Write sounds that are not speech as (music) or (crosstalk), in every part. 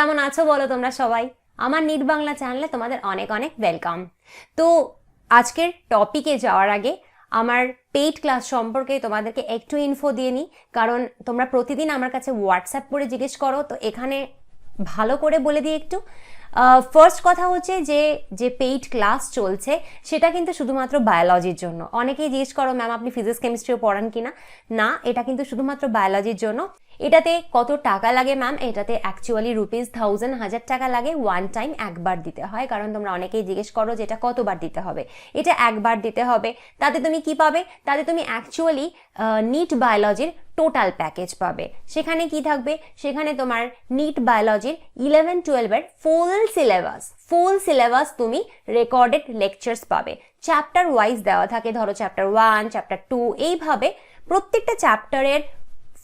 কেমন আছো বলো তোমরা সবাই? আমার নিট বাংলা চ্যানেলে তোমাদের অনেক অনেক ওয়েলকাম তো আজকের টপিকে যাওয়ার আগে আমার পেইড ক্লাস সম্পর্কে তোমাদেরকে একটু ইনফো দিয়ে নিই। কারণ তোমরা প্রতিদিন আমার কাছে হোয়াটসঅ্যাপ করে জিজ্ঞেস করো, তো এখানে ভালো করে বলে দিই একটু। ফার্স্ট কথা হচ্ছে যে যে পেইড ক্লাস চলছে, সেটা কিন্তু শুধুমাত্র বায়োলজির জন্য। অনেকেই জিজ্ঞেস করো ম্যাম আপনি ফিজিক্স কেমিস্ট্রিও পড়ান কি না না এটা কিন্তু শুধুমাত্র বায়োলজির জন্য। এটাতে কত টাকা লাগে ম্যাম এটাতে অ্যাকচুয়ালি রুপিস থাউজেন্ড হাজার টাকা লাগে ওয়ান টাইম একবার দিতে হয়। কারণ তোমরা অনেকেই জিজ্ঞেস করো যে এটা কতবার দিতে হবে। এটা একবার দিতে হবে। তাতে তুমি কি পাবে? তাতে তুমি অ্যাকচুয়ালি নিট বায়োলজির টোটাল প্যাকেজ পাবে। সেখানে কি থাকবে? সেখানে তোমার নিট বায়োলজির ইলেভেন টুয়েলভের ফুল সিলেবাস ফুল সিলেবাস তুমি রেকর্ডেড লেকচার্স পাবে। চ্যাপ্টার ওয়াইজ দেওয়া থাকে। ধরো চ্যাপ্টার ওয়ান চ্যাপ্টার টু এইভাবে প্রত্যেকটা চ্যাপ্টারের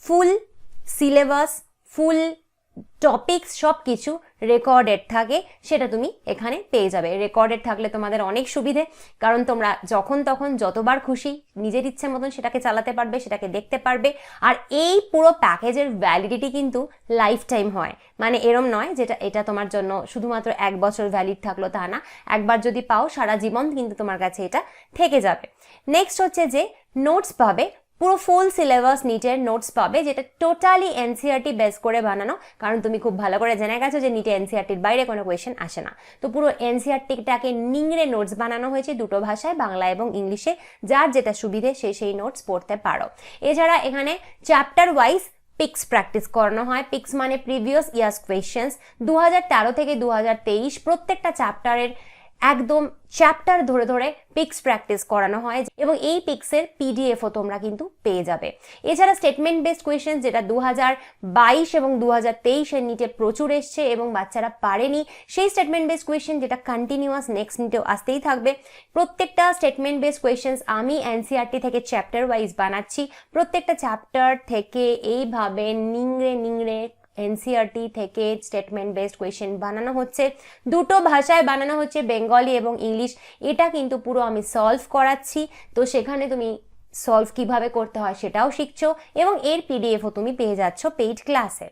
ফুল সিলেবাস, ফুল টপিকস সব কিছু রেকর্ডেড থাকে, সেটা তুমি এখানে পেয়ে যাবে। রেকর্ডেড থাকলে তোমাদের অনেক সুবিধে, কারণ তোমরা যখন তখন যতবার খুশি নিজের ইচ্ছে মতন সেটাকে চালাতে পারবে, সেটাকে দেখতে পারবে, আর এই পুরো প্যাকেজের ভ্যালিডিটি কিন্তু লাইফ টাইম হয়। মানে এরম নয় যেটা, এটা তোমার জন্য শুধুমাত্র এক বছর ভ্যালিড থাকল তা না, একবার যদি পাও সারা জীবন কিন্তু তোমার কাছে এটা থেকে যাবে। নেক্সট হচ্ছে যে নোটস পাবে পুরো ফুল সিলেবাস নিটের নোটস পাবে, যেটা টোটালি এনসিআরটি বেস করে বানানো। কারণ তুমি খুব ভালো করে জেনে গেছো যে নিটে এনসিআরটির বাইরে কোনো কোয়েশ্চেন আসে না। তো পুরো এনসিআরটিটাকে নিংড়ে নোটস বানানো হয়েছে দুটো ভাষায়, বাংলা এবং ইংলিশে। যার যেটা সুবিধে সে সেই নোটস পড়তে পারো। এছাড়া এখানে চ্যাপ্টার ওয়াইজ পিক্স প্র্যাকটিস করানো হয়। পিক্স মানে প্রিভিয়াস ইয়ার্স কোয়েশ্চেন্স দু থেকে দু হাজার তেইশ প্রত্যেকটা চ্যাপ্টারের একদম চ্যাপ্টার ধরে ধরে পিক্স প্র্যাকটিস করানো হয় এবং এই পিক্সের পিডিএফও তোমরা কিন্তু পেয়ে যাবে। এছাড়া স্টেটমেন্ট বেসড কোয়েশ্চেন যেটা দু বাইশ এবং দু হাজার তেইশের নিটে প্রচুর এসছে এবং বাচ্চারা পারেনি, সেই স্টেটমেন্ট বেসড কোয়েশ্চেন যেটা কন্টিনিউয়াস নেক্সট নিটেও আসতেই থাকবে। প্রত্যেকটা স্টেটমেন্ট বেসড কোয়েশ্চেন্স আমি এনসিআরটি থেকে চ্যাপ্টার ওয়াইজ বানাচ্ছি। প্রত্যেকটা চ্যাপ্টার থেকে এইভাবে নিংড়ে নিংড়ে এনসিআরটি থেকে স্টেটমেন্ট বেসড কোয়েশ্চেন বানানো হচ্ছে। দুটো ভাষায় বানানো হচ্ছে বেঙ্গলি এবং ইংলিশ। এটা কিন্তু পুরো আমি সলভ করাচ্ছি। তো সেখানে তুমি সলভ কীভাবে করতে হয় সেটাও শিখছো এবং এর পিডিএফও তুমি পেয়ে যাচ্ছ পেইড ক্লাসে।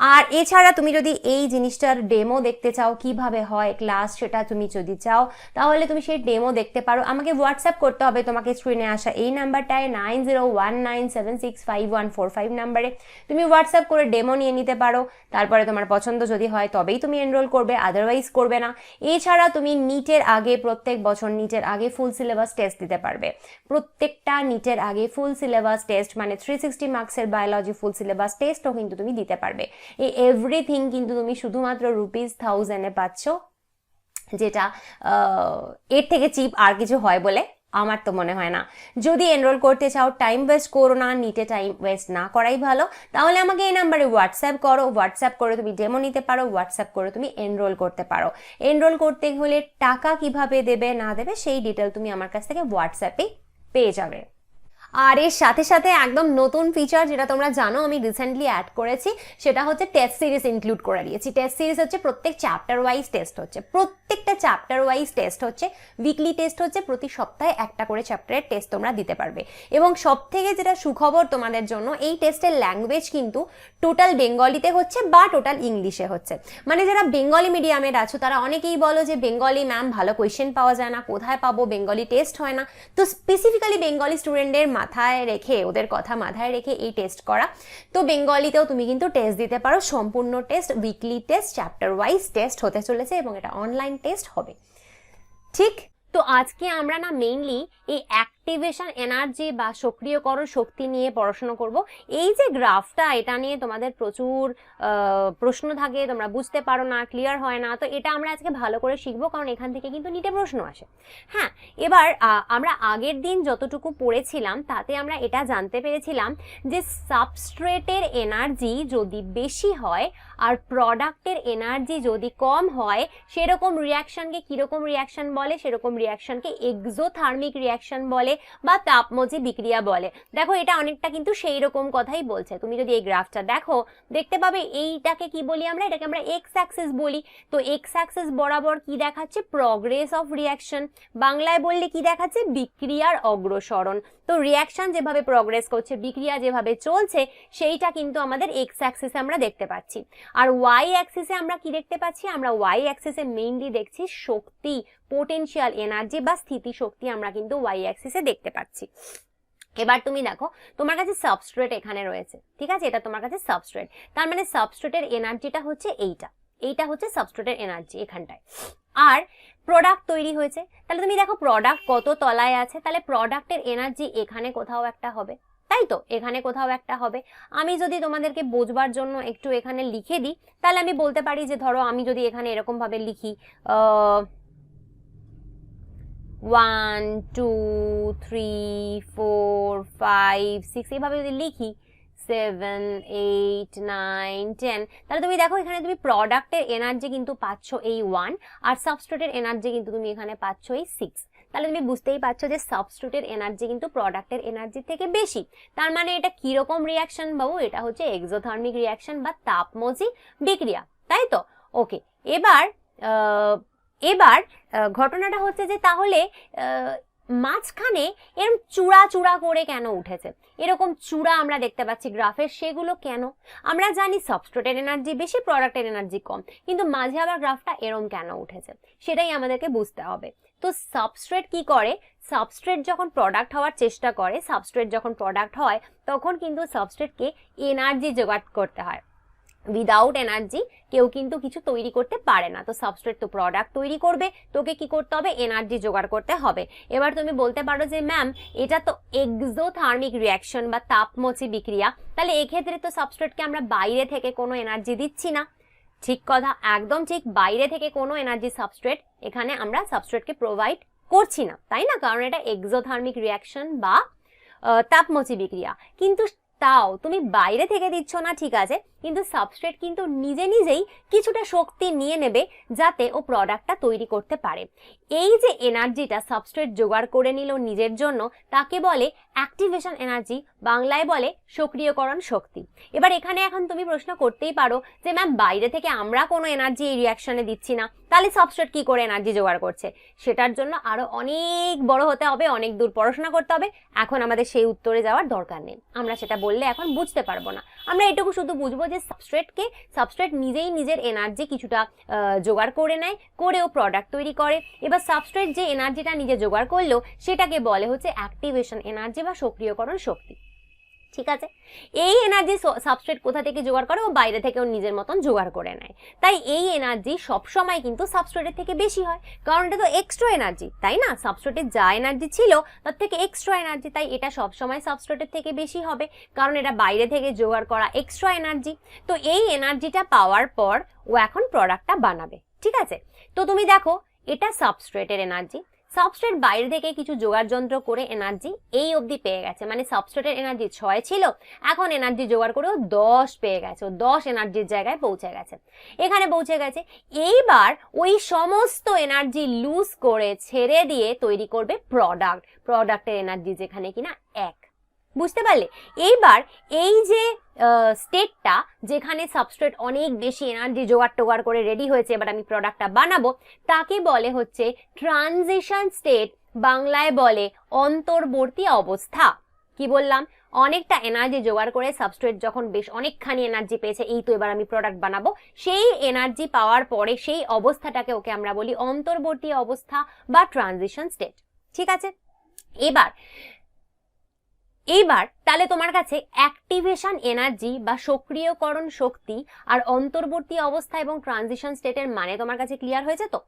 আর এছাড়া তুমি যদি এই জিনিসটার ডেমো দেখতে চাও, কীভাবে হয় ক্লাস সেটা তুমি যদি চাও, তাহলে তুমি সেই ডেমো দেখতে পারো। আমাকে হোয়াটসঅ্যাপ করতে হবে তোমাকে স্ক্রিনে আসা। এই নাম্বারটায় nine zero one nine seven six five one four five নাম্বারে তুমি হোয়াটসঅ্যাপ করে ডেমো নিয়ে নিতে পারো। তারপরে তোমার পছন্দ যদি হয় তবেই তুমি এনরোল করবে আদারওয়াইজ করবে না। এছাড়া তুমি নিটের আগে, প্রত্যেক বছর নিটের আগে ফুল সিলেবাস টেস্ট দিতে পারবে। প্রত্যেকটা নিটের আগে ফুল সিলেবাস টেস্ট মানে থ্রি সিক্সটি মার্কসের বায়োলজি ফুল সিলেবাস টেস্টও কিন্তু তুমি দিতে পারবে। এই এভরিথিং কিন্তু তুমি শুধুমাত্র রুপিস থাউজেন্ডে পাচ্ছ, যেটা এর থেকে চিপ আর কিছু হয় বলে আমার তো মনে হয় না। যদি এনরোল করতে চাও টাইম ওয়েস্ট করো না নিটে টাইম ওয়েস্ট না করাই ভালো। তাহলে আমাকে এই নাম্বারে হোয়াটসঅ্যাপ করো। হোয়াটসঅ্যাপ করে তুমি ডেমো নিতে পারো হোয়াটসঅ্যাপ করে তুমি এনরোল করতে পারো। এনরোল করতে হলে টাকা কীভাবে দেবে না দেবে, সেই ডিটেল তুমি আমার কাছ থেকে হোয়াটসঅ্যাপে পেয়ে যাবে। আর এর সাথে সাথে একদম নতুন ফিচার যেটা তোমরা জানো, আমি রিসেন্টলি অ্যাড করেছি, সেটা হচ্ছে টেস্ট সিরিজ ইনক্লুড করে দিয়েছি। টেস্ট সিরিজ হচ্ছে প্রত্যেক চ্যাপ্টার ওয়াইজ টেস্ট হচ্ছে। প্রত্যেকটা চ্যাপ্টার ওয়াইজ টেস্ট হচ্ছে উইকলি টেস্ট হচ্ছে, প্রতি সপ্তাহে একটা করে চ্যাপ্টারের টেস্ট তোমরা দিতে পারবে। এবং সব থেকে যেটা সুখবর তোমাদের জন্য, এই টেস্টের ল্যাঙ্গুয়েজ কিন্তু টোটাল বেঙ্গলিতে হচ্ছে বা টোটাল ইংলিশে হচ্ছে। মানে যারা বেঙ্গলি মিডিয়ামের আছো, তারা অনেকেই বলো যে বেঙ্গলি ম্যাম ভালো কোয়েশ্চেন পাওয়া যায় না, কোথায় পাবো? বেঙ্গলি টেস্ট হয় না। তো স্পেসিফিক্যালি বেঙ্গলি স্টুডেন্টদের মাথায় রেখে, ওদের কথা মাথায় রেখে এই টেস্ট করা। তো বেঙ্গলিতেও তুমি কিন্তু টেস্ট দিতে পারো। সম্পূর্ণ test weekly test chapter wise test হতে চলেছে এবং এটা অনলাইন টেস্ট হবে। ঠিক? তো আজকে আমরা না মেইনলি এই অ্যাক্টিভেশন এনার্জি বা সক্রিয়করণ শক্তি নিয়ে পড়াশোনা করব। এই যে গ্রাফটা, এটা নিয়ে তোমাদের প্রচুর প্রশ্ন থাকে, তোমরা বুঝতে পারো না ক্লিয়ার হয় না। তো এটা আমরা আজকে ভালো করে শিখব, কারণ এখান থেকে কিন্তু নিটে প্রশ্ন আসে। হ্যাঁ এবার আমরা আগের দিন যতটুকু পড়েছিলাম, তাতে আমরা এটা জানতে পেরেছিলাম যে সাবস্ট্রেটের এনার্জি যদি বেশি হয় আর প্রোডাক্টের এনার্জি যদি কম হয়, সেরকম রিয়াকশনকে কীরকম রিয়াকশন বলে? সেরকম রিয়াকশনকে এক্সোথার্মিক রিয়াকশন বলে? বা তাপমজি বিক্রিয়া বলে। দেখো, এটা অনেকটা কিন্তু সেই রকম কথাই বলছে। তুমি যদি এই গ্রাফটা দেখো, দেখতে পাবে এইটাকে কি বলি আমরা? এটাকে আমরা এক্স অ্যাক্সিস বলি। তো এক্স অ্যাক্সিস বরাবর কি দেখাচ্ছে? প্রগ্রেস অফ রিয়াকশন বাংলায় বললে কি দেখাচ্ছে? বিক্রিয়ার অগ্রসরণ। তো রিয়াকশন যেভাবে প্রগ্রেস করছে, বিক্রিয়া যেভাবে চলছে, সেইটা কিন্তু আমাদের এক্স অ্যাক্সিসে আমরা দেখতে পাচ্ছি। আর ওয়াই অ্যাক্সিসে আমরা কি দেখতে পাচ্ছি? আমরা ওয়াই অ্যাক্সিসে মেইনলি দেখছি শক্তি পোটেনশিয়াল এনার্জি বা স্থিতি শক্তি আমরা কিন্তু ওয়াই অ্যাক্সিসে দেখতে পাচ্ছি। এবার তুমি দেখো, তোমার কাছে সাবস্ট্রেট এখানে রয়েছে, ঠিক আছে? এটা তোমার কাছে সাবস্ট্রেট তার মানে সাবস্ট্রেটের এনার্জিটা হচ্ছে এইটা। এইটা হচ্ছে সাবস্ট্রেটের এনার্জি এখানটায়। আর প্রোডাক্ট তৈরি হয়েছে। তাহলে তুমি দেখো প্রোডাক্ট কত তলায় আছে? তাহলে প্রোডাক্টের এনার্জি এখানে কোথাও একটা হবে। তাই তো? এখানে কোথাও একটা হবে। আমি যদি তোমাদেরকে বোঝবার জন্য একটু এখানে লিখে দিই, তাহলে আমি বলতে পারি যে, ধরো আমি যদি এখানে এরকম ভাবে লিখি one two three four five six এইভাবে যদি লিখি সেভেন এইট নাইন টেন তাহলে তুমি দেখো এখানে তুমি প্রোডাক্টের এনার্জি কিন্তু পাচ্ছ এই ওয়ান আর সাবস্ট্রেটের এনার্জি কিন্তু তুমি এখানে পাচ্ছ এই সিক্স তাহলে তুমি বুঝতেই পারছ যে সাবস্ট্রেটের এনার্জি কিন্তু প্রোডাক্টের এনার্জি থেকে বেশি। তার মানে এটা কীরকম রিয়াকশন বাবু? এটা হচ্ছে এক্সোথার্মিক রিয়াকশন বা তাপমজি বিক্রিয়া। তাই তো? ওকে এবার এবার ঘটনাটা হচ্ছে যে তাহলে মাঝখানে এরকম চূড়া চূড়া করে কেন উঠেছে? এরকম চূড়া আমরা দেখতে পাচ্ছি গ্রাফের সেগুলো কেন? আমরা জানি সাবস্ট্রেটের এনার্জি বেশি প্রোডাক্টের এনার্জি কম, কিন্তু মাঝে আবার গ্রাফটা এরম কেন উঠেছে? সেটাই আমাদেরকে বুঝতে হবে। তো সাবস্ট্রেট কি করে? সাবস্ট্রেট যখন প্রোডাক্ট হওয়ার চেষ্টা করে সাবস্ট্রেট যখন প্রোডাক্ট হয়, তখন কিন্তু সাবস্ট্রেটকে এনার্জি জোগাড় করতে হয়। উইদাউট এনার্জি কেউ কিন্তু কিছু তৈরি করতে পারে না। তো সাবস্ট্রেট তো প্রোডাক্ট তৈরি করবে, তোকে কি করতে হবে? এনার্জি জোগাড় করতে হবে। এবার তুমি বলতে পারো যে ম্যাম এটা তো এক্সোথার্মিক রিয়াকশন বা তাপমোচি বিক্রিয়া। তাহলে এক্ষেত্রে তো সাবস্ট্রেটকে আমরা বাইরে থেকে কোনো এনার্জি দিচ্ছি না। ঠিক কথা, একদম ঠিক বাইরে থেকে কোনো এনার্জি সাবস্ট্রেট এখানে আমরা সাবস্ট্রেটকে প্রোভাইড করছি না। তাই না? কারণ এটা এক্সোথার্মিক রিয়াকশন বা তাপমোচি বিক্রিয়া। কিন্তু তাও তুমি বাইরে থেকে দিচ্ছ না, ঠিক আছে? কিন্তু সাবস্ট্রেট কিন্তু নিজে নিজেই কিছুটা শক্তি নিয়ে নেবে যাতে ও প্রোডাক্টটা তৈরি করতে পারে। এই যে এনার্জিটা সাবস্ট্রেট জোগাড় করে নিল নিজের জন্য, তাকে বলে অ্যাক্টিভেশন এনার্জি বাংলায় বলে সক্রিয়করণ শক্তি। এবার এখানে এখন তুমি প্রশ্ন করতেই পারো যে ম্যাম বাইরে থেকে আমরা কোনো এনার্জি এই রিয়াকশনে দিচ্ছি না। তাহলে সাবস্ট্রেট কি করে এনার্জি জোগাড় করছে? সেটার জন্য আরও অনেক বড় হতে হবে, অনেক দূর পড়াশোনা করতে হবে। এখন আমাদের সেই উত্তরে যাওয়ার দরকার নেই। আমরা সেটা বললে এখন বুঝতে পারব না। আমরা এটুকু শুধু বুঝব যে সাবস্ট্রেটকে সাবস্ট্রেট নিজেই নিজের এনার্জি কিছুটা জোগাড় করে নেয়, করেও প্রোডাক্ট তৈরি করে। এবার সাবস্ট্রেট যে এনার্জিটা নিজে জোগাড় করল, সেটাকে বলে হচ্ছে অ্যাক্টিভেশন এনার্জি বা সক্রিয়করণ শক্তি। ঠিক আছে? এই এনার্জি সাবস্ট্রেট কোথা থেকে জোগাড় করে? ও বাইরে থেকে ও নিজের মতন জোগাড় করে নেয়। তাই এই এনার্জি সবসময় কিন্তু সাবস্ট্রেটের থেকে বেশি হয়। কারণ এটা তো এক্সট্রা এনার্জি তাই না? সাবস্ট্রেটের যা এনার্জি ছিল, তার থেকে এক্সট্রা এনার্জি তাই এটা সবসময় সাবস্ট্রেটের থেকে বেশি হবে। কারণ এটা বাইরে থেকে জোগাড় করা এক্সট্রা এনার্জি তো এই এনার্জিটা পাওয়ার পর ও এখন প্রোডাক্টটা বানাবে। ঠিক আছে? তো তুমি দেখো, এটা সাবস্ট্রেটের এনার্জি সাবস্ট্রেট বাইরে থেকে কিছু জোগাড় যন্ত্র করে এনার্জি এই অবধি পেয়ে গেছে। মানে সাবস্ট্রেটের এনার্জি ছয় ছিল, এখন এনার্জি জোগাড় করেও দশ পেয়ে গেছে, ও দশ এনার্জির জায়গায় পৌঁছে গেছে। এখানে পৌঁছে গেছে, এইবার ওই সমস্ত এনার্জি লুজ করে ছেড়ে দিয়ে তৈরি করবে প্রোডাক্ট প্রোডাক্টের এনার্জি যেখানে কিনা এক। বুঝতে পারলে? এইবার এই যে স্টেটটা যেখানে সাবস্ট্রেট অনেক বেশি এনার্জি জোগাড় টোগাড় করে রেডি হয়েছে, এবার আমি প্রোডাক্টটা বানাবো, তাকে বলে হচ্ছে ট্রানজিশন স্টেট বাংলায় বলে অন্তর্বর্তী অবস্থা। কি বললাম? অনেকটা এনার্জি জোগাড় করে সাবস্ট্রেট যখন বেশ অনেকখানি এনার্জি পেয়েছে, এই তো এবার আমি প্রোডাক্ট বানাবো। সেই এনার্জি পাওয়ার পরে সেই অবস্থাটাকে ওকে আমরা বলি অন্তর্বর্তী অবস্থা বা ট্রানজিশন স্টেট ঠিক আছে? এবার এইবার তাহলে তোমার কাছে অ্যাক্টিভেশন এনার্জি বা সক্রিয়করণ শক্তি আর অন্তর্বর্তী অবস্থা এবং ট্রানজিশন স্টেটের মানে তোমার কাছে ক্লিয়ার হয়েছে তো?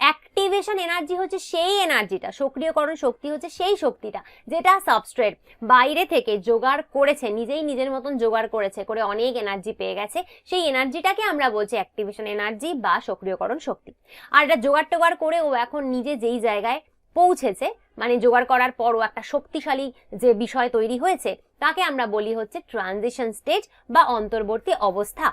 অ্যাক্টিভেশন এনার্জি হচ্ছে সেই এনার্জিটা সক্রিয়করণ শক্তি হচ্ছে সেই শক্তিটা, যেটা সাবস্ট্রেট বাইরে থেকে জোগাড় করেছে, নিজেই নিজের মতন জোগাড় করেছে, করে অনেক এনার্জি পেয়ে গেছে, সেই এনার্জিটাকে আমরা বলছি অ্যাক্টিভেশন এনার্জি বা সক্রিয়করণ শক্তি। আর এটা জোগাড় টোগাড় করে ও এখন নিজে যেই জায়গায় পৌঁছেছে মানে জোগাড় করার পরও একটা শক্তিশালী যে বিষয় তৈরি হয়েছে, তাকে আমরা বলি হচ্ছে ট্রানজিশন স্টেজ বা অন্তর্বর্তী অবস্থা।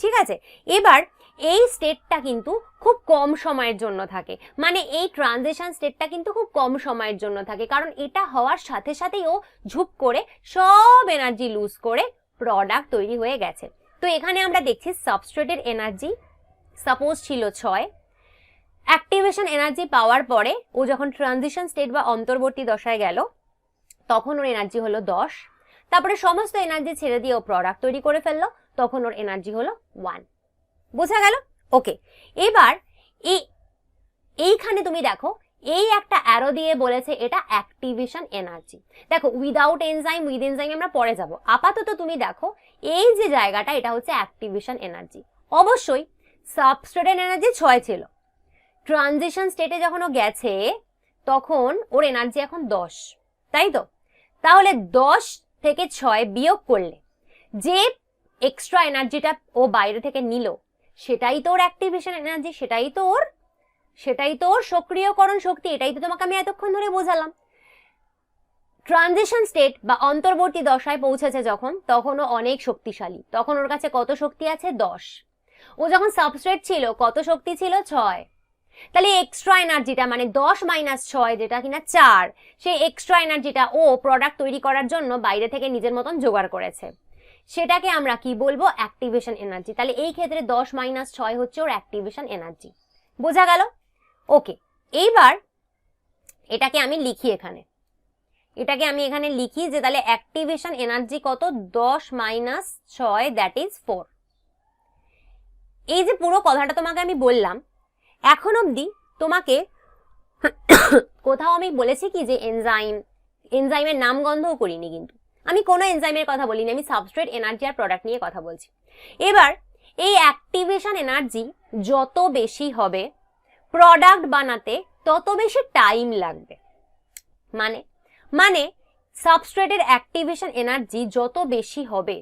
ঠিক আছে? এবার এই স্টেটটা কিন্তু খুব কম সময়ের জন্য থাকে। মানে এই ট্রানজিশন স্টেটটা কিন্তু খুব কম সময়ের জন্য থাকে, কারণ এটা হওয়ার সাথে সাথেই ও ঝুপ করে সব এনার্জি লুজ করে প্রোডাক্ট তৈরি হয়ে গেছে। তো এখানে আমরা দেখছি সাবস্ট্রেটের এনার্জি সাপোজ ছিল ছয় অ্যাক্টিভেশন এনার্জি পাওয়ার পরে ও যখন ট্রানজিশন স্টেট বা অন্তর্বর্তী দশায় গেল, তখন ওর এনার্জি হলো দশ। তারপরে সমস্ত এনার্জি ছেড়ে দিয়ে ও প্রোডাক্ট তৈরি করে ফেলল, তখন ওর এনার্জি হলো ওয়ান বোঝা গেল? ওকে এবার এই, এইখানে তুমি দেখো, এই একটা অ্যারো দিয়ে বলেছে এটা অ্যাক্টিভেশন এনার্জি দেখো উইদাউট এনজাইম উইথ এনজাইম আমরা পরে যাব। আপাতত তুমি দেখো, এই যে জায়গাটা, এটা হচ্ছে অ্যাক্টিভেশন এনার্জি অবশ্যই সাবস্ট্রেটের এনার্জি ছয় ছিল। ট্রানজিশন স্টেটে যখন ও গেছে, তখন ওর এনার্জি এখন দশ, তাই তো? তাহলে দশ থেকে ছয় বিয়োগ করলে, যে এক্সট্রা এনার্জিটা ও বাইরে থেকে নিল, সেটাই তো ওর অ্যাক্টিভেশন এনার্জি সেটাই তো ওর, সেটাই তো ওর সক্রিয়করণ শক্তি, এটাই তো তোমাকে আমি এতক্ষণ ধরে বোঝালাম। ট্রানজিশন স্টেট বা অন্তর্বর্তী দশায় পৌঁছেছে যখন, তখন ও অনেক শক্তিশালী, তখন ওর কাছে কত শক্তি আছে? দশ। ও যখন সাবস্ট্রেট ছিল, কত শক্তি ছিল? ছয়। তাহলে এক্সট্রা এনার্জিটা মানে দশ মাইনাস ছয় যেটা কিনা চার, সেই এক্সট্রা এনার্জিটা ও প্রোডাক্ট তৈরি করার জন্য বাইরে থেকে নিজের মতন জোগাড় করেছে। সেটাকে আমরা কি বলব? অ্যাক্টিভেশন এনার্জি তাহলে এই ক্ষেত্রে দশ মাইনাস ছয় হচ্ছে ওর অ্যাক্টিভেশন এনার্জি বোঝা গেল? ওকে এইবার এটাকে আমি লিখি এখানে। এটাকে আমি এখানে লিখি যে তাহলে অ্যাক্টিভেশন এনার্জি কত? দশ মাইনাস ছয় দ্যাট ইজ ফোর এই যে পুরো কথাটা তোমাকে আমি বললাম এখন অবধি তোমাকে কোথাও আমি বলেছি কি যে এনজাইম এনজাইমের নাম গন্ধও করিনি কিন্তু। আমি কোনো এনজাইমের কথা বলিনি, আমি সাবস্ট্রেট এনার্জি আর প্রোডাক্ট নিয়ে কথা বলছি। এবার এই অ্যাক্টিভেশন এনার্জি যত বেশি হবে প্রোডাক্ট বানাতে তত বেশি টাইম লাগবে। মানে মানে সাবস্ট্রেটের অ্যাক্টিভেশন এনার্জি যত বেশি হবে,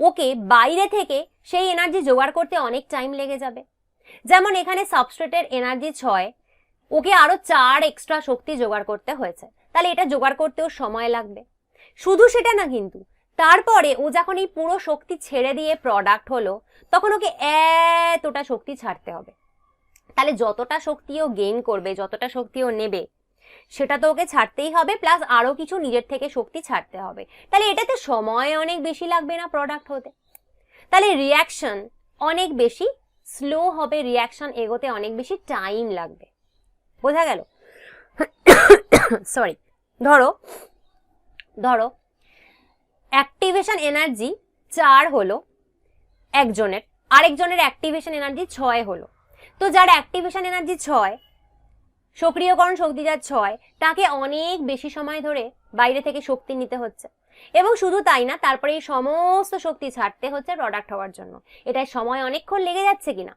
ওকে বাইরে থেকে সেই এনার্জি জোগাড় করতে অনেক টাইম লেগে যাবে। যেমন এখানে সাবস্ট্রেটের এনার্জি ছয়, ওকে আরও চার এক্সট্রা শক্তি জোগাড় করতে হয়েছে। তাহলে এটা জোগাড় করতেও সময় লাগবে। শুধু সেটা না কিন্তু, তারপরে ও যখন এই পুরো শক্তি ছেড়ে দিয়ে প্রোডাক্ট হলো, তখন ওকে এতটা শক্তি ছাড়তে হবে। তাহলে যতটা শক্তি ও গেইন করবে, যতটা শক্তি ও নেবে, সেটা তো ওকে ছাড়তেই হবে প্লাস আরও কিছু নিজের থেকে শক্তি ছাড়তে হবে। তাহলে এটাতে সময় অনেক বেশি লাগবে না প্রোডাক্ট হতে। তাহলে রিয়াকশন অনেক বেশি স্লো হবে রিয়াকশন এগোতে অনেক বেশি টাইম লাগবে। বোঝা গেল? সরি ধরো ধরো অ্যাক্টিভেশন এনার্জি চার হলো একজনের, আরেকজনের অ্যাক্টিভেশন এনার্জি ছয় হলো। তো যার অ্যাক্টিভেশন এনার্জি ছয়, সক্রিয়করণ শক্তি যার ছয়, তাকে অনেক বেশি সময় ধরে বাইরে থেকে শক্তি নিতে হচ্ছে। এবং শুধু তাই না, তারপরে এই সমস্ত শক্তি ছাড়তে হচ্ছে প্রোডাক্ট হওয়ার জন্য। এটায় সময় অনেকক্ষণ লেগে যাচ্ছে কিনা।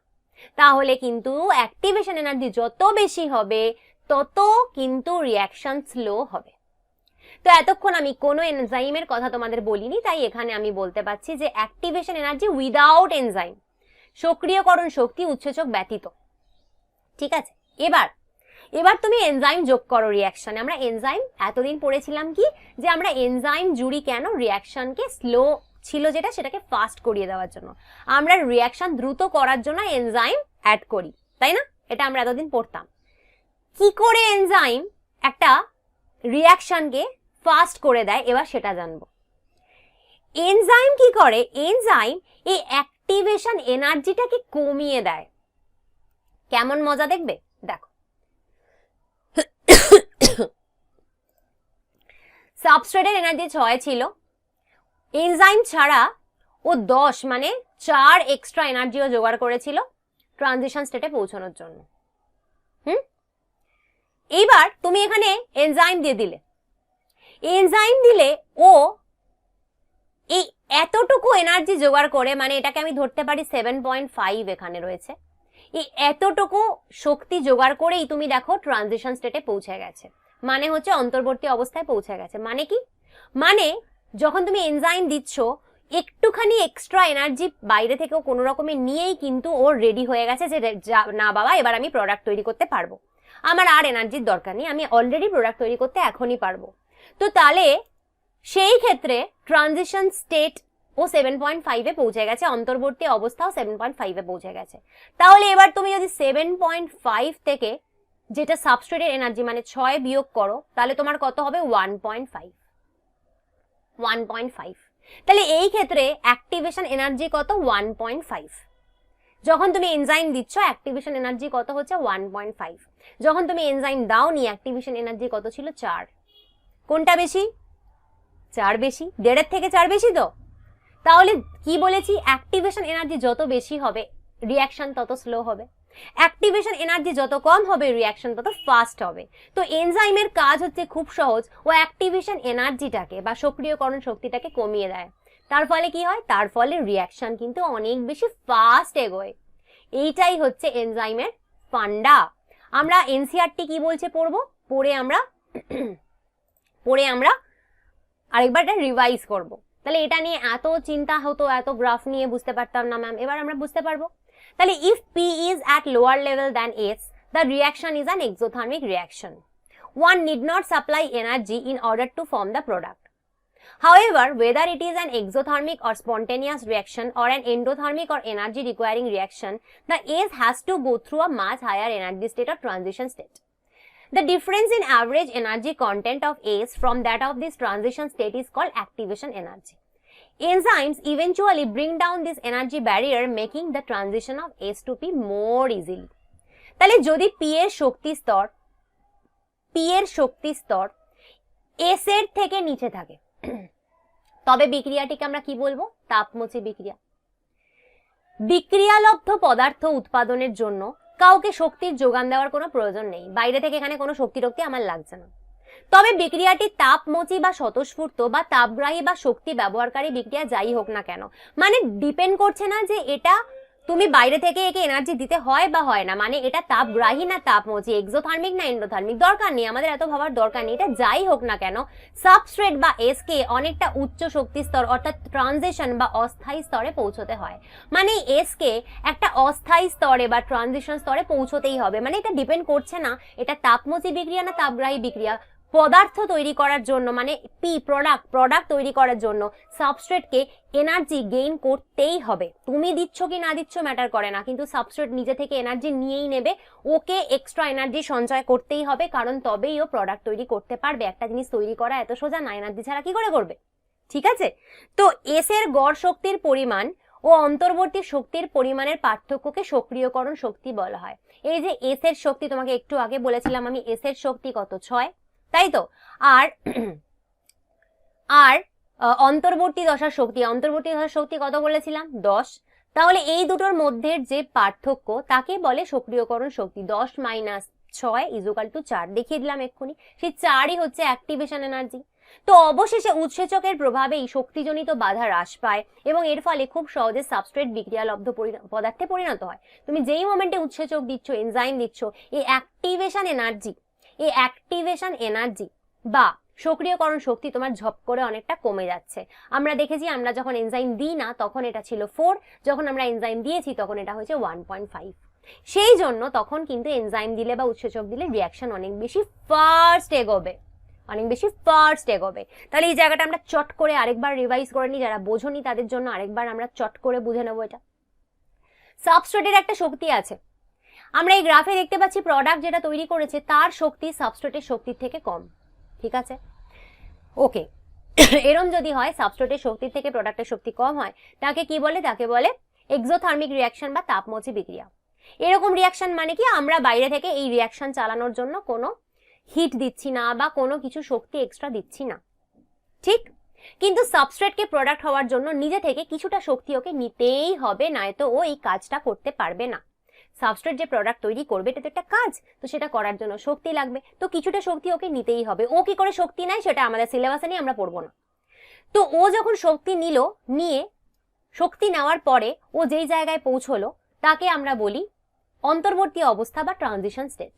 তাহলে কিন্তু অ্যাক্টিভেশন এনার্জি যত বেশি হবে, তত কিন্তু রিয়াকশন স্লো হবে। তো এতক্ষণ আমি কোনো এনজাইমের কথা তোমাদের বলিনি, তাই এখানে আমি বলতে পারছি যে অ্যাক্টিভেশন এনার্জি উইদাউট এনজাইম সক্রিয়করণ শক্তি উৎসেচক ব্যতীত। ঠিক আছে? এবার এবার তুমি এনজাইম যোগ করো রিয়াকশনে আমরা এনজাইম এতদিন পড়েছিলাম কি? যে আমরা এনজাইম জুড়ি কেন রিয়াকশনকে স্লো ছিল যেটা সেটাকে ফাস্ট করিয়ে দেওয়ার জন্য। আমরা রিয়াকশন দ্রুত করার জন্য এনজাইম অ্যাড করি, তাই না? এটা আমরা এতদিন পড়তাম। কি করে এনজাইম একটা রিয়াকশনকে ফাস্ট করে দেয়? এবার সেটা জানব। এনজাইম কি করে? এনজাইম এই অ্যাক্টিভেশন এনার্জিটাকে কমিয়ে দেয়। কেমন মজা দেখবে? দেখো সাবস্ট্রেটের এনার্জি ছয় ছিল। এনজাইম ছাড়া ও দশ মানে চার এক্সট্রা এনার্জিও জোগাড় করেছিল ট্রানজিশন স্টেটে পৌঁছানোর জন্য। হুম? এইবার তুমি এখানে এনজাইম দিয়ে দিলে। এনজাইম দিলে ও এই এতটুকু এনার্জি জোগাড় করে মানে এটাকে আমি ধরতে পারি সেভেন পয়েন্ট ফাইভ এখানে রয়েছে। এই এতটুকু শক্তি জোগাড় করেই তুমি দেখো ট্রানজিশন স্টেটে পৌঁছে গেছে। মানে হচ্ছে অন্তর্বর্তী অবস্থায় পৌঁছে গেছে। মানে কি? মানে যখন তুমি এনজাইম দিচ্ছ, একটুখানি এক্সট্রা এনার্জি বাইরে থেকেও কোনো রকমে নিয়েই কিন্তু ওর রেডি হয়ে গেছে যে না বাবা, এবার আমি প্রোডাক্ট তৈরি করতে পারব। আমার আর এনার্জির দরকার নেই, আমি অলরেডি প্রোডাক্ট তৈরি করতে এখনই পারব। তো তাহলে সেই ক্ষেত্রে ট্রানজিশন স্টেট ও সেভেন পয়েন্ট ফাইভে পৌঁছে গেছে, অন্তর্বর্তী অবস্থাও সেভেন পয়েন্ট ফাইভে পৌঁছে গেছে। তাহলে এবার তুমি যদি সেভেন পয়েন্ট ফাইভ থেকে যেটা সাবস্ট্রেটের এনার্জি মানে ছয় বিয়োগ করো, তাহলে তোমার কত হবে? One point five one point five তাহলে এই ক্ষেত্রে অ্যাক্টিভেশন এনার্জি কত? ওয়ান পয়েন্ট ফাইভ যখন তুমি এনজাইম দিচ্ছ অ্যাক্টিভেশন এনার্জি কত হচ্ছে? ওয়ান পয়েন্ট ফাইভ যখন তুমি এনজাইম দাওনি অ্যাক্টিভেশন এনার্জি কত ছিল? চার। কোনটা বেশি? চার বেশি। দেড়ের থেকে চার বেশি তো? তাহলে কি বলেছি? অ্যাক্টিভেশন এনার্জি যত বেশি হবে রিয়াকশন তত স্লো হবে। অ্যাক্টিভেশন এনার্জি যত কম হবে রিয়াকশন তত ফাস্ট হবে। তো এনজাইমের কাজ হচ্ছে খুব সহজ। ও অ্যাক্টিভেশন এনার্জিটাকে বা সক্রিয়করণ শক্তিটাকে কমিয়ে দেয়। তার ফলে কি হয়? তার ফলে রিয়াকশন কিন্তু অনেক বেশি ফাস্ট এগোয়। এইটাই হচ্ছে এনজাইমের ফান্ডা আমরা এনসিআরটি কি বলছে পড়ব? পড়ে আমরা পড়ে আমরা আরেকবার রিভাইজ করব। তাহলে এটা নিয়ে এত চিন্তা হতো এত গ্রাফ নিয়ে বুঝতে পারতাম না ম্যাম এবার আমরা বুঝতে পারব তাহলে if P is at lower level than S the reaction is an exothermic reaction one need not supply energy in order to form the product However, whether it is an exothermic or spontaneous reaction or an endothermic or energy requiring reaction, the ACE has to go through a much higher energy state or transition state. The difference in average energy content of ACE from that of this transition state is called activation energy. Enzymes eventually bring down this energy barrier, making the transition of ACE to P more easily. তাহলে যদি P এর শক্তি স্তর, P এর শক্তি স্তর S এর থেকে নিচে থাকে, তবে বিক্রিয়াটিকে আমরা কি বলব? তাপমোচী বিক্রিয়া। বিক্রিয়ালব্ধ পদার্থ উৎপাদনের জন্য কাউকে শক্তির যোগান দেওয়ার কোনো প্রয়োজন নেই। বাইরে থেকে এখানে কোনো শক্তি টক্তি আমার লাগছে না। তবে বিক্রিয়াটি তাপমোচী বা স্বতঃস্ফূর্ত বা তাপগ্রাহী বা শক্তি ব্যবহারকারী বিক্রিয়া যাই হোক না কেন মানে ডিপেন্ড করছে না যে এটা তুমি বাইরে থেকে একে এনার্জি দিতে হয় বা হয় না মানে এটা তাপগ্রাহী না তাপমোচী এক্সোথার্মিক না এন্ডোথার্মিক দরকার নেই, আমাদের এত ভাবার দরকার নেই, এটা যাই হোক না কেন সাবস্ট্রেট বা এসকে অনেকটা উচ্চ শক্তি স্তর অর্থাৎ ট্রানজিশন বা অস্থায়ী স্তরে পৌঁছতে হয় মানে এসকে একটা অস্থায়ী স্তরে বা ট্রানজিশন স্তরে পৌঁছতেই হবে মানে এটা ডিপেন্ড করছে না, এটা তাপমোচী বিক্রিয়া না তাপগ্রাহী বিক্রিয়া পদার্থ তৈরি করার জন্য মানে পি প্রোডাক্ট প্রোডাক্ট তৈরি করার জন্য সাবস্ট্রেটকে এনার্জি গেইন করতেই হবে। তুমি দিচ্ছ কি না দিচ্ছ ম্যাটার করে না, কিন্তু সাবস্ট্রেট নিজে থেকে এনার্জি নিয়েই নেবে। ওকে এক্সট্রা এনার্জি সঞ্চয় করতেই হবে, কারণ তবেই ও প্রোডাক্ট তৈরি করতে পারবে। একটা জিনিস তৈরি করা এত সোজা, না এনার্জি ছাড়া কি করে করবে? ঠিক আছে? তো এস এর গড় শক্তির পরিমাণ ও অন্তর্বর্তী শক্তির পরিমাণের পার্থক্যকে সক্রিয়করণ শক্তি বলা হয়। এই যে এস এর শক্তি, তোমাকে একটু আগে বলেছিলাম আমি এস এর শক্তি কত? ছয়। তাই তো আর আর অন্তর্বর্তী দশার শক্তি, অন্তর্বর্তী দশার শক্তি কত বলেছিলাম? দশ। তাহলে এই দুটোর মধ্যে যে পার্থক্য, তাকে বলে সক্রিয়করণ শক্তি। দশ মাইনাস ছয় ইজুকাল টু চার। দেখিয়ে দিলাম এক্ষুনি। সেই চারই হচ্ছে অ্যাক্টিভেশন এনার্জি তো অবশেষে উৎসেচকের প্রভাবে এই শক্তিজনিত বাধা হ্রাস পায় এবং এর ফলে খুব সহজে সাবস্ট্রেট বিক্রিয়ালব্ধ পদার্থে পরিণত হয়। তুমি যেই মোমেন্টে উৎসেচক দিচ্ছ এনজাইম দিচ্ছ, এই অ্যাক্টিভেশন এনার্জি এই অ্যাক্টিভেশন এনার্জি বা সক্রিয়করণ শক্তি তোমার ঝপ করে অনেকটা কমে যাচ্ছে। আমরা দেখেছি আমরা যখন এনজাইম দিই না, তখন এটা ছিল ফোর যখন আমরা এনজাইম দিয়েছি তখন এটা হয়েছে ওয়ান পয়েন্ট ফাইভ সেই জন্য তখন কিন্তু এনজাইম দিলে বা উৎসেচক দিলে রিয়াকশন অনেক বেশি ফার্স্ট এগোবে। অনেক বেশি ফার্স্ট এগোবে। তাহলে এই জায়গাটা আমরা চট করে আরেকবার রিভাইজ করে নিই, যারা বোঝনি তাদের জন্য আরেকবার আমরা চট করে বুঝে নেব এটা। সাবস্ট্রেটের একটা শক্তি আছে। আমরা এই গ্রাফে দেখতে পাচ্ছি প্রোডাক্ট যেটা তৈরি করেছে, তার শক্তি সাবস্ট্রেটের শক্তির থেকে কম। ঠিক আছে? ওকে (coughs) এরম যদি হয় সাবস্ট্রেটের শক্তির থেকে প্রোডাক্টের শক্তি কম হয়, তাকে কি বলে? তাকে বলে এক্সোথার্মিক রিয়াকশন বা তাপমোচী বিক্রিয়া। এরকম রিয়াকশন মানে কি? আমরা বাইরে থেকে এই রিয়াকশন চালানোর জন্য কোনো হিট দিচ্ছি না বা কোনো কিছু শক্তি এক্সট্রা দিচ্ছি না। ঠিক? কিন্তু সাবস্ট্রেটকে প্রোডাক্ট হওয়ার জন্য নিজে থেকে কিছুটা শক্তি ওকে নিতেই হবে, নয়তো ও এই কাজটা করতে পারবে না। সাবস্ট্রেট যে প্রোডাক্ট তৈরি করবে এটা তো একটা কাজ, তো সেটা করার জন্য শক্তি লাগবে। তো কিছুটা শক্তি ওকে নিতেই হবে। ও কি করে শক্তি নেয়, সেটা আমাদের সিলেবাসে নিয়ে আমরা পড়ব না। তো ও যখন শক্তি নিল, নিয়ে শক্তি নেওয়ার পরে ও যেই জায়গায় পৌঁছলো, তাকে আমরা বলি অন্তর্বর্তী অবস্থা বা ট্রানজিশন স্টেট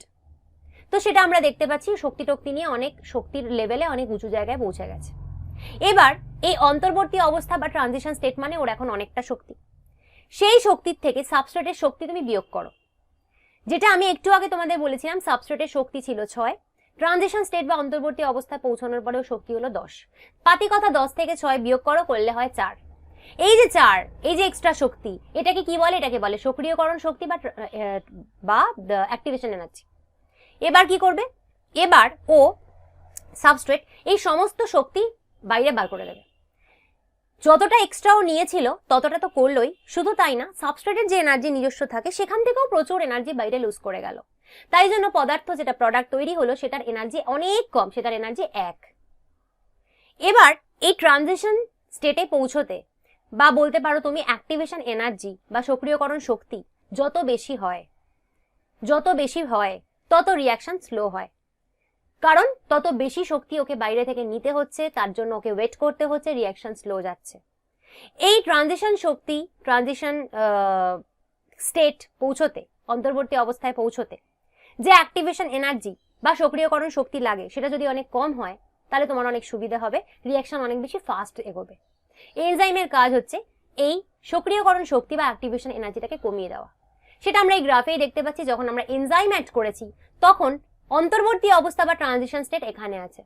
তো সেটা আমরা দেখতে পাচ্ছি শক্তি টক্তি নিয়ে অনেক শক্তির লেভেলে অনেক উঁচু জায়গায় পৌঁছে গেছে। এবার, এই অন্তর্বর্তী অবস্থা বা ট্রানজিশন স্টেট মানে ওর এখন অনেকটা শক্তি। সেই শক্তির থেকে সাবস্ট্রেটের শক্তি তুমি বিয়োগ করো। যেটা আমি একটু আগে তোমাদের বলেছিলাম, সাবস্ট্রেটের শক্তি ছিল ছয়। ট্রানজিশন স্টেট বা অন্তর্বর্তী অবস্থায় পৌঁছানোর পরেও শক্তি হলো দশ। পাতি কথা দশ থেকে ছয় বিয়োগ করো, করলে হয় চার। এই যে চার, এই যে এক্সট্রা শক্তি, এটাকে কি বলে? এটাকে বলে সক্রিয়করণ শক্তি বা বা অ্যাক্টিভেশন এনার্জি এবার কি করবে? এবার ও সাবস্ট্রেট এই সমস্ত শক্তি বাইরে বার করে দেবে। যতটা এক্সট্রাও নিয়েছিল, ততটা তো করলোই। শুধু তাই না সাবস্ট্রেটের যে এনার্জি নিজস্ব থাকে, সেখান থেকেও প্রচুর এনার্জি বাইরে লুজ করে গেল। তাই জন্য পদার্থ যেটা প্রোডাক্ট তৈরি হলো, সেটার এনার্জি অনেক কম, সেটার এনার্জি এক। এবার, এই ট্রানজিশন স্টেটে পৌঁছতে, বা বলতে পারো তুমি অ্যাক্টিভেশন এনার্জি বা সক্রিয়করণ শক্তি, যত বেশি হয়, যত বেশি হয়, তত রিয়াকশন স্লো হয়। কারণ তত বেশি শক্তি ওকে বাইরে থেকে নিতে হচ্ছে, তার জন্য ওকে ওয়েট করতে হচ্ছে রিয়াকশন স্লো যাচ্ছে। এই ট্রানজিশন শক্তি ট্রানজিশন স্টেট পৌঁছতে, অন্তর্বর্তী অবস্থায় পৌঁছতে, যে অ্যাক্টিভেশন এনার্জি বা সক্রিয়করণ শক্তি লাগে, সেটা যদি অনেক কম হয়, তাহলে তোমার অনেক সুবিধা হবে রিয়াকশন অনেক বেশি ফাস্ট এগোবে। এনজাইমের কাজ হচ্ছে এই সক্রিয়করণ শক্তি বা অ্যাক্টিভেশন এনার্জিটাকে কমিয়ে দেওয়া। সেটা আমরা এই গ্রাফেই দেখতে পাচ্ছি, যখন আমরা এনজাইম অ্যাড করেছি, তখন অন্তর্বর্তী অবস্থা বা ট্রানজিশন স্টেট এখানে আছে।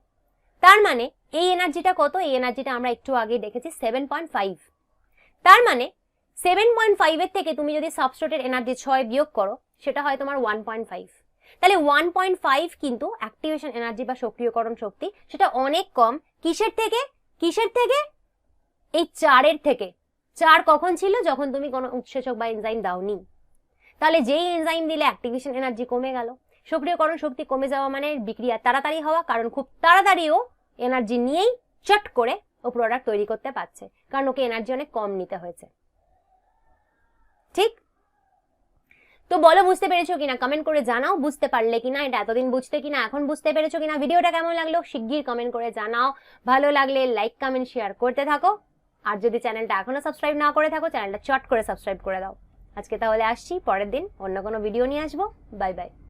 তার মানে এই এনার্জিটা কত? এই এনার্জিটা আমরা একটু আগে দেখেছি সেভেন পয়েন্ট ফাইভ তার মানে সেভেন পয়েন্ট ফাইভের থেকে তুমি যদি সাবস্ট্রেটের এনার্জি ছয় বিয়োগ করো, সেটা হয় তোমার ওয়ান পয়েন্ট ফাইভ তাহলে ওয়ান পয়েন্ট ফাইভ কিন্তু অ্যাক্টিভেশন এনার্জি বা সক্রিয়করণ শক্তি, সেটা অনেক কম। কিসের থেকে? কিসের থেকে? এই চারের থেকে। চার কখন ছিল? যখন তুমি কোনো উৎসেচক বা এনজাইম দাওনি। তাহলে যেই এনজাইম দিলে অ্যাক্টিভেশন এনার্জি কমে গেল। সক্রিয়করণ শক্তি কমে যাওয়া মানে বিক্রিয়া তাড়াতাড়ি হওয়া, কারণ খুব তাড়াতাড়িও এনার্জি নিয়েই চট করে ও প্রোডাক্ট তৈরি করতে পারছে, কারণ ওকে এনার্জি অনেক কম নিতে হয়েছে। ঠিক? তো বলো, বুঝতে পেরেছ কিনা? কমেন্ট করে জানাও, বুঝতে পারলে কিনা? এটা এতদিন বুঝতে কিনা? এখন বুঝতে পেরেছ কিনা? ভিডিওটা কেমন লাগল? শিগগির কমেন্ট করে জানাও। ভালো লাগলে লাইক কমেন্ট শেয়ার করতে থাকো। আর যদি চ্যানেলটা এখনও সাবস্ক্রাইব না করে থাকো চ্যানেলটা চট করে সাবস্ক্রাইব করে দাও। আজকে তাহলে আসছি, পরের দিন অন্য কোনো ভিডিও নিয়ে আসব। Bye bye